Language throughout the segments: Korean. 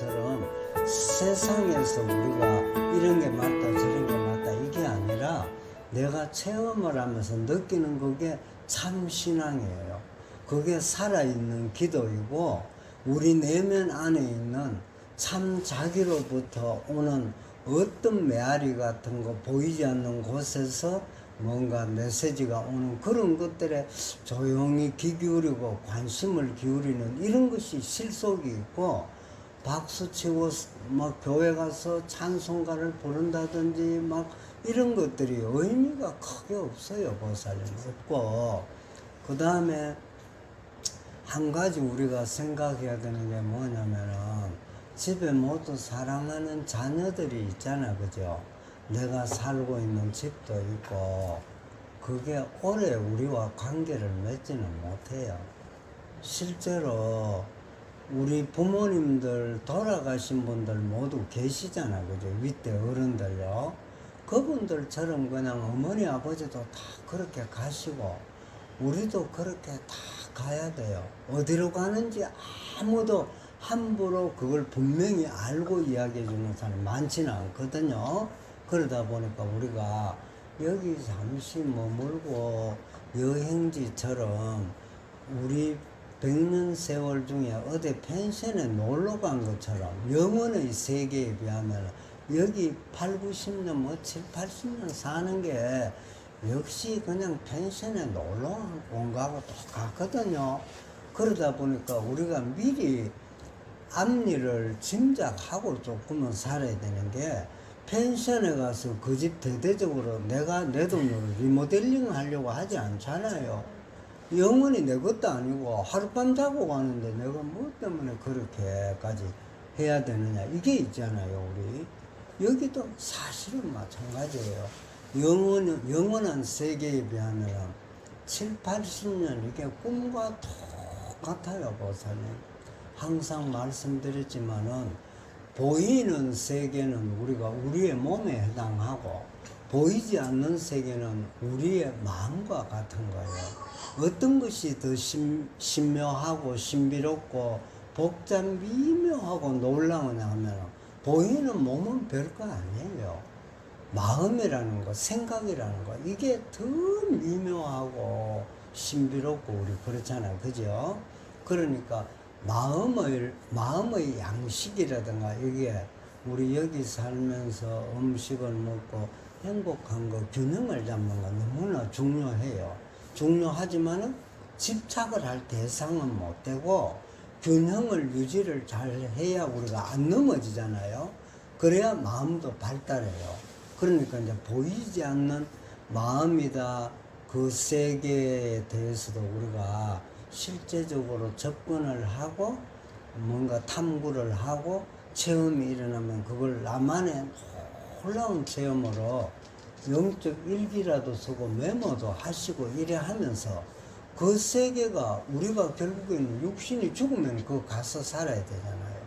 것처럼 세상에서 우리가 이런 게 맞다 저런 게 맞다 이게 아니라 내가 체험을 하면서 느끼는 그게 참 신앙이에요. 그게 살아있는 기도이고 우리 내면 안에 있는 참 자기로부터 오는 어떤 메아리 같은 거 보이지 않는 곳에서 뭔가 메시지가 오는 그런 것들에 조용히 귀 기울이고 관심을 기울이는 이런 것이 실속이 있고 박수 치고 막 교회 가서 찬송가를 부른다든지 막 이런 것들이 의미가 크게 없어요 보살님. 없고. 그 다음에 한 가지 우리가 생각해야 되는 게 뭐냐면은 집에 모두 사랑하는 자녀들이 있잖아 그죠? 내가 살고 있는 집도 있고 그게 오래 우리와 관계를 맺지는 못해요. 실제로 우리 부모님들 돌아가신 분들 모두 계시잖아 그죠? 윗대 어른들요. 그분들처럼 그냥 어머니 아버지도 다 그렇게 가시고 우리도 그렇게 다 가야 돼요. 어디로 가는지 아무도 함부로 그걸 분명히 알고 이야기해 주는 사람이 많지는 않거든요. 그러다 보니까 우리가 여기 잠시 머물고 여행지처럼 우리 백년 세월 중에 어디 펜션에 놀러 간 것처럼 영혼의 세계에 비하면 여기 8, 90년, 뭐 7, 80년 사는 게 역시 그냥 펜션에 놀러 온 거하고 똑같거든요. 그러다 보니까 우리가 미리 앞일을 짐작하고 조금은 살아야 되는 게 펜션에 가서 그 집 대대적으로 내가 내 돈으로 리모델링 하려고 하지 않잖아요. 영원히 내 것도 아니고 하룻밤 자고 가는데 내가 뭐 때문에 그렇게까지 해야 되느냐. 이게 있잖아요 우리. 여기도 사실은 마찬가지예요. 영원, 영원한 세계에 비하면 7, 80년 이게 꿈과 똑같아요 보살님. 항상 말씀드렸지만은 보이는 세계는 우리가 우리의 몸에 해당하고 보이지 않는 세계는 우리의 마음과 같은 거예요. 어떤 것이 더 신, 신묘하고 신비롭고 복잡 미묘하고 놀라우냐 하면 보이는 몸은 별거 아니에요. 마음이라는 거, 생각이라는 거, 이게 더 미묘하고 신비롭고 우리 그렇잖아요. 그죠? 그러니까 마음을, 마음의 양식이라든가 이게 우리 여기 살면서 음식을 먹고 행복한 거, 균형을 잡는 거 너무나 중요해요. 중요하지만은 집착을 할 대상은 못 되고 균형을 유지를 잘 해야 우리가 안 넘어지잖아요. 그래야 마음도 발달해요. 그러니까 이제 보이지 않는 마음이다 그 세계에 대해서도 우리가 실제적으로 접근을 하고 뭔가 탐구를 하고 체험이 일어나면 그걸 나만의 놀라운 체험으로 영적 일기라도 쓰고 메모도 하시고 이래 하면서 그 세계가 우리가 결국에는 육신이 죽으면 그 가서 살아야 되잖아요.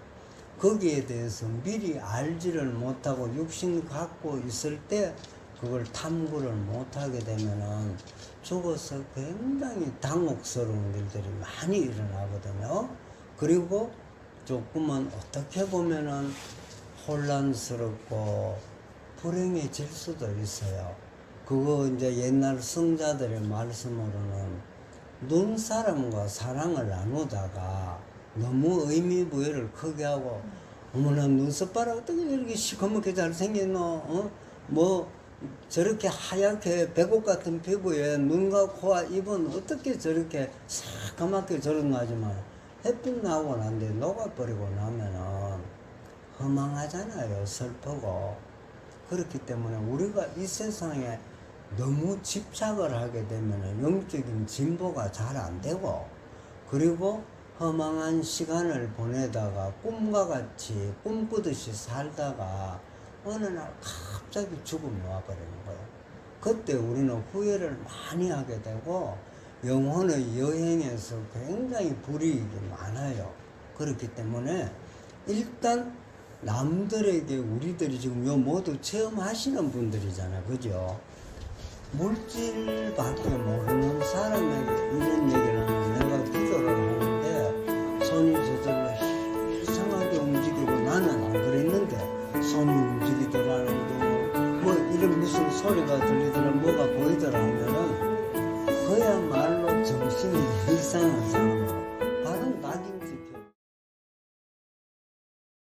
거기에 대해서 미리 알지를 못하고 육신 갖고 있을 때 그걸 탐구를 못하게 되면은 죽어서 굉장히 당혹스러운 일들이 많이 일어나거든요. 그리고 조금은 어떻게 보면은 혼란스럽고 불행해질 수도 있어요. 그거 이제 옛날 성자들의 말씀으로는 눈 사람과 사랑을 나누다가 너무 의미 부여를 크게 하고 어머나 눈썹 봐라 어떻게 이렇게 시커멓게 잘생겼노 어? 뭐 저렇게 하얗게 배꼽 같은 피부에 눈과 코와 입은 어떻게 저렇게 새까맣게 저런하지만 햇빛 나오고 난 뒤에 녹아버리고 나면은 허망하잖아요 슬프고 그렇기 때문에 우리가 이 세상에 너무 집착을 하게 되면 영적인 진보가 잘 안 되고 그리고 허망한 시간을 보내다가 꿈과 같이 꿈꾸듯이 살다가 어느 날 갑자기 죽음이 와버리는 거예요. 그때 우리는 후회를 많이 하게 되고 영혼의 여행에서 굉장히 불이익이 많아요. 그렇기 때문에 일단 남들에게 우리들이 지금 요 모두 체험하시는 분들이잖아. 그죠? 물질밖에 모르는 사람에게 이런 얘기를 하면 내가 기도를 하는데 손이 저절로 이상하게 움직이고 나는 안 그랬는데 손이 움직이더라는 게뭐 뭐 이런 무슨 소리가 들리더라 뭐가 보이더라 하면은 그야말로 정신이 이상한 상황.